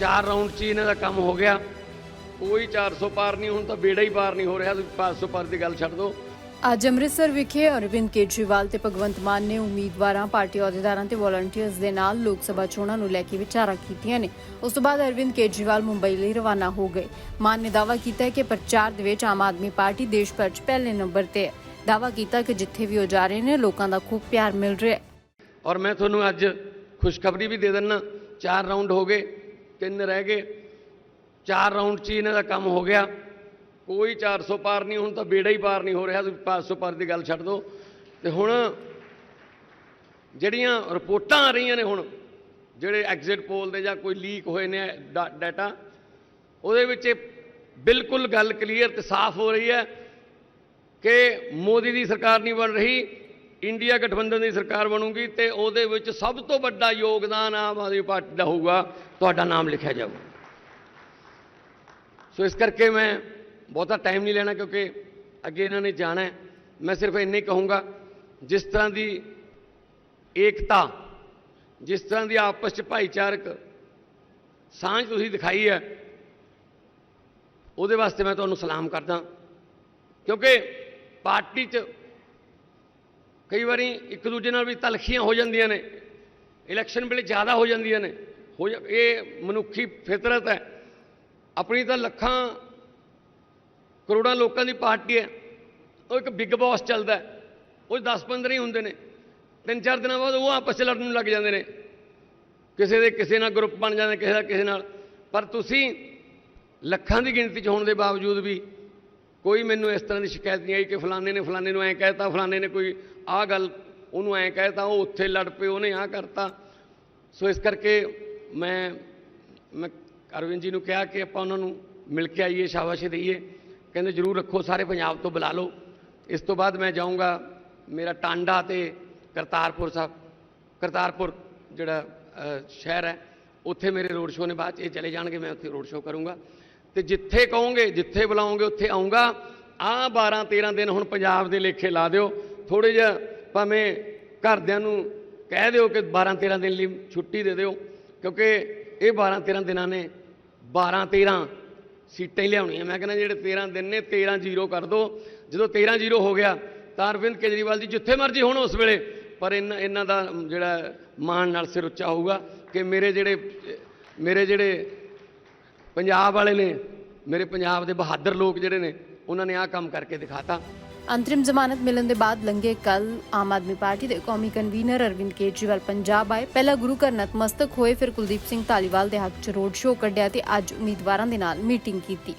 ਚਾਰ ਰਾਉਂਡ 'ਚ ਇਹਨਾਂ ਦਾ ਕੰਮ ਹੋ ਗਿਆ। ਕੋਈ 400 ਪਾਰ ਨਹੀਂ ਹੁਣ ਤਾਂ ਬੇੜਾ ਹੀ ਪਾਰ ਨਹੀਂ ਹੋ ਰਿਹਾ। ਤੁਸੀਂ 500 ਪਾਰ ਦੀ ਗੱਲ ਛੱਡ ਦਿਓ। ਅੱਜ ਅੰਮ੍ਰਿਤਸਰ ਵਿਖੇ ਅਰਵਿੰਦ ਕੇਜਰੀਵਾਲ ਤੇ ਭਗਵੰਤ ਮਾਨ ਨੇ ਉਮੀਦਵਾਰਾਂ ਪਾਰਟੀ ਅਹੁਦੇਦਾਰਾਂ ਤੇ ਵਲੰਟੀਅਰਸ ਦੇ ਨਾਲ ਲੋਕ ਸਭਾ ਚੋਣਾਂ ਨੂੰ ਲੈ ਕੇ ਵਿਚਾਰਾਂ ਕੀਤੀਆਂ ਨੇ। ਉਸ ਤੋਂ ਬਾਅਦ ਅਰਵਿੰਦ ਕੇਜਰੀਵਾਲ ਮੁੰਬਈ ਲਈ ਰਵਾਨਾ ਹੋ ਗਏ। ਮਾਨ ਨੇ ਦਾਅਵਾ ਕੀਤਾ ਕਿ ਪ੍ਰਚਾਰ ਦੇ ਵਿੱਚ ਆਮ ਆਦਮੀ ਪਾਰਟੀ ਦੇਸ਼ ਭਰ 'ਚ ਪਹਿਲੇ ਨੰਬਰ ਤੇ ਹੈ। ਦਾਅਵਾ ਕੀਤਾ ਕਿ ਜਿੱਥੇ ਵੀ ਉਹ ਜਾ ਰਹੇ ਨੇ ਲੋਕਾਂ ਦਾ ਖੂਬ ਪਿਆਰ ਮਿਲ ਰਿਹਾ ਹੈ। ਔਰ ਮੈਂ ਤੁਹਾਨੂੰ ਅੱਜ ਖੁਸ਼ਖਬਰੀ ਵੀ ਦੇ ਦਿੰਨਾ। ਚਾਰ ਰਾਉਂਡ ਹੋ ਗਏ। ਤਿੰਨ ਰਹਿ ਗਏ। ਚਾਰ ਰਾਉਂਡ 'ਚ ਹੀ ਇਹਨਾਂ ਦਾ ਕੰਮ ਹੋ ਗਿਆ। ਕੋਈ 400 ਪਾਰ ਨਹੀਂ, ਹੁਣ ਤਾਂ ਬੇੜਾ ਹੀ ਪਾਰ ਨਹੀਂ ਹੋ ਰਿਹਾ। ਤੁਸੀਂ 500 ਪਾਰ ਦੀ ਗੱਲ ਛੱਡ ਦਿਓ। ਤੇ ਹੁਣ ਜਿਹੜੀਆਂ ਰਿਪੋਰਟਾਂ ਆ ਰਹੀਆਂ ਨੇ ਹੁਣ, ਜਿਹੜੇ ਐਗਜ਼ਿਟ ਪੋਲ ਦੇ ਜਾਂ ਕੋਈ ਲੀਕ ਹੋਏ ਨੇ ਡਾ- ਡਾਟਾ ਉਹਦੇ ਵਿੱਚ ਇਹ ਬਿਲਕੁਲ ਗੱਲ ਕਲੀਅਰ ਤੇ ਸਾਫ਼ ਹੋ ਰਹੀ ਹੈ ਕਿ ਮੋਦੀ ਦੀ ਸਰਕਾਰ ਨਹੀਂ ਬਣ ਰਹੀ। ਇੰਡੀਆ ਗਠਬੰਧਨ ਦੀ ਸਰਕਾਰ ਬਣੂਗੀ ਤੇ ਉਹਦੇ ਵਿੱਚ ਸਭ ਤੋਂ ਵੱਡਾ ਯੋਗਦਾਨ ਆਮ ਆਦਮੀ ਪਾਰਟੀ ਦਾ ਹੋਊਗਾ। ਤੁਹਾਡਾ ਨਾਮ ਲਿਖਿਆ ਜਾਊਗਾ। ਸੋ ਇਸ ਕਰਕੇ ਮੈਂ ਬਹੁਤਾ ਟਾਈਮ ਨਹੀਂ ਲੈਣਾ ਕਿਉਂਕਿ ਅੱਗੇ ਇਹਨਾਂ ਨੇ ਜਾਣਾ ਮੈਂ ਸਿਰਫ ਇੰਨਾ ਕਹੂੰਗਾ, ਜਿਸ ਤਰ੍ਹਾਂ ਦੀ ਏਕਤਾ, ਜਿਸ ਤਰ੍ਹਾਂ ਦੀ ਆਪਸ ਚ ਭਾਈਚਾਰਕ ਸਾਂਝ ਤੁਸੀਂ ਦਿਖਾਈ ਹੈ, ਉਹਦੇ ਵਾਸਤੇ ਮੈਂ ਤੁਹਾਨੂੰ ਸਲਾਮ ਕਰਦਾ। ਕਿਉਂਕਿ ਪਾਰਟੀ 'ਚ ਕਈ ਵਾਰੀ ਇੱਕ ਦੂਜੇ ਨਾਲ ਵੀ ਤਲਖੀਆਂ ਹੋ ਜਾਂਦੀਆਂ ਨੇ ਇਲੈਕਸ਼ਨ ਵੇਲੇ ਜ਼ਿਆਦਾ ਹੋ ਜਾਂਦੀਆਂ ਨੇ, ਹੋ ਜਾ- ਇਹ ਮਨੁੱਖੀ ਫਿਤਰਤ ਹੈ। ਆਪਣੀ ਤਾਂ ਲੱਖਾਂ ਕਰੋੜਾਂ ਲੋਕਾਂ ਦੀ ਪਾਰਟੀ ਹੈ, ਉਹ ਇੱਕ ਬਿੱਗ ਬਾਸ ਚੱਲਦਾ ਉਹ 10-15 ਹੀ ਹੁੰਦੇ ਨੇ, ਤਿੰਨ ਚਾਰ ਦਿਨਾਂ ਬਾਅਦ ਉਹ ਆਪਸ 'ਚ ਲੜਨ ਨੂੰ ਲੱਗ ਜਾਂਦੇ ਨੇ। ਕਿਸੇ ਦੇ ਕਿਸੇ ਨਾਲ ਗਰੁੱਪ ਬਣ ਜਾਂਦੇ, ਕਿਸੇ ਦਾ ਕਿਸੇ ਨਾਲ। ਪਰ ਤੁਸੀਂ ਲੱਖਾਂ ਦੀ ਗਿਣਤੀ 'ਚ ਹੋਣ ਦੇ ਬਾਵਜੂਦ ਵੀ ਕੋਈ ਮੈਨੂੰ ਇਸ ਤਰ੍ਹਾਂ ਦੀ ਸ਼ਿਕਾਇਤ ਨਹੀਂ ਆਈ ਕਿ ਫਲਾਣੇ ਨੇ ਫਲਾਣੇ ਨੂੰ ਐਂ ਕਹਿਤਾ, ਫਲਾਣੇ ਨੇ ਕੋਈ ਆਹ ਗੱਲ ਉਹਨੂੰ ਐਂ ਕਹਿਤਾ, ਉਹ ਉੱਥੇ ਲੜ ਪਏ, ਉਹਨੇ ਆਹ ਕਰਤਾ। ਸੋ ਇਸ ਕਰਕੇ ਮੈਂ ਮੈਂ ਅਰਵਿੰਦ ਜੀ ਨੂੰ ਕਿਹਾ ਕਿ ਆਪਾਂ ਉਹਨਾਂ ਨੂੰ ਮਿਲ ਕੇ ਆਈਏ, ਸ਼ਾਬਾਸ਼ੀ ਦਈਏ। ਕਹਿੰਦੇ ਜਰੂਰ ਰੱਖੋ, ਸਾਰੇ ਪੰਜਾਬ ਤੋਂ ਬੁਲਾ ਲਓ। ਇਸ ਤੋਂ ਬਾਅਦ ਮੈਂ ਜਾਊਂਗਾ ਮੇਰਾ ਟਾਂਡਾ ਤੇ ਕਰਤਾਰਪੁਰ ਸਾਹਿਬ। ਕਰਤਾਰਪੁਰ ਜਿਹੜਾ ਸ਼ਹਿਰ ਹੈ, ਉੱਥੇ ਮੇਰੇ ਰੋਡ ਸ਼ੋਅ ਨੇ ਬਾਅਦ 'ਚ ਇਹ ਚਲੇ ਜਾਣਗੇ, ਮੈਂ ਉੱਥੇ ਰੋਡ ਸ਼ੋਅ ਕਰੂੰਗਾ। ਤੇ ਜਿੱਥੇ ਕਹੋਗੇ, ਜਿੱਥੇ ਬੁਲਾਓਗੇ, ਉੱਥੇ ਆਉਂਗਾ ਆਹ 12 13 ਦਿਨ ਹੁਣ ਪੰਜਾਬ ਦੇ ਲੇਖੇ ਲਾ ਦਿਓ। ਥੋੜੇ ਜਿਹਾ ਭਾਵੇਂ ਘਰਦਿਆਂ ਨੂੰ ਕਹਿ ਦਿਓ ਕਿ 12 13 ਦਿਨ ਲਈ ਛੁੱਟੀ ਦੇ ਦਿਓ, ਕਿਉਂਕਿ ਇਹ 12 13 ਦਿਨਾਂ ਨੇ 12 13 ਸੀਟਾਂ ਹੀ ਲਿਆਉਣੀਆਂ। ਮੈਂ ਕਹਿੰਦਾ ਜਿਹੜੇ 13 ਦਿਨ ਨੇ 13 ਜ਼ੀਰੋ ਕਰ ਦਿਓ ਜਦੋਂ 13 ਜ਼ੀਰੋ ਹੋ ਗਿਆ, ਤਾਂ ਅਰਵਿੰਦ ਕੇਜਰੀਵਾਲ ਜੀ ਜਿੱਥੇ ਮਰਜ਼ੀ ਹੋਣ ਉਸ ਵੇਲੇ, ਪਰ ਇਹਨਾਂ ਇਹਨਾਂ ਦਾ ਜਿਹੜਾ ਮਾਣ ਨਾਲ ਸਿਰ ਉੱਚਾ ਹੋਊਗਾ ਕਿ ਮੇਰੇ ਜਿਹੜੇ ਮੇਰੇ ਜਿਹੜੇ ਪੰਜਾਬ ਵਾਲੇ ਨੇ, ਮੇਰੇ ਪੰਜਾਬ ਦੇ ਬਹਾਦਰ ਲੋਕ ਜਿਹੜੇ ਨੇ, ਉਹਨਾਂ ਨੇ ਆਹ ਕੰਮ ਕਰਕੇ ਦਿਖਾਤਾ। ਅੰਤਰਿਮ ਜ਼ਮਾਨਤ ਮਿਲਣ ਦੇ ਬਾਅਦ ਲੰਘੇ ਕੱਲ ਆਮ ਆਦਮੀ ਪਾਰਟੀ ਦੇ ਕੌਮੀ ਕਨਵੀਨਰ ਅਰਵਿੰਦ ਕੇਜਰੀਵਾਲ ਪੰਜਾਬ ਆਏ। ਪਹਿਲਾਂ ਗੁਰੂ ਘਰ ਨਤਮਸਤਕ ਹੋਏ, ਫਿਰ ਕੁਲਦੀਪ ਸਿੰਘ ਧਾਲੀਵਾਲ ਦੇ ਹੱਕ 'ਚ ਰੋਡ ਸ਼ੋਅ ਕੱਢਿਆ ਤੇ ਅੱਜ ਉਮੀਦਵਾਰਾਂ ਦੇ ਨਾਲ ਮੀਟਿੰਗ ਕੀਤੀ।